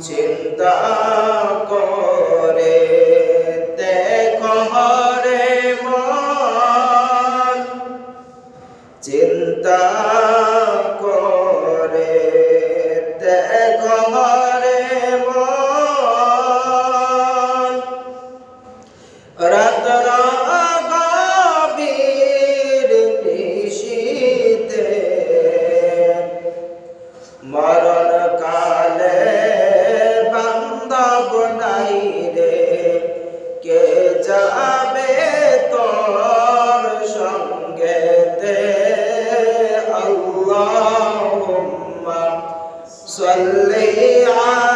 চিন্তা করে দেখো রে মন। চিন্তা করে দেখো রে মন। রাতর গভীর নিশীতে মরণ কালে যাবে তোর সঙ্গেতে আল্লাহুম্মা সাল্লি আলা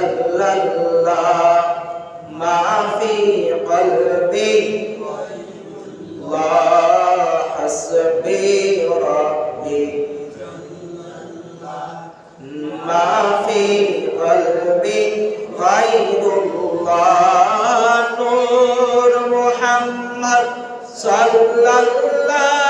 جل الله ما في قلبي الله حسبي ربي ما في قلبي غير الله نور محمد صلى الله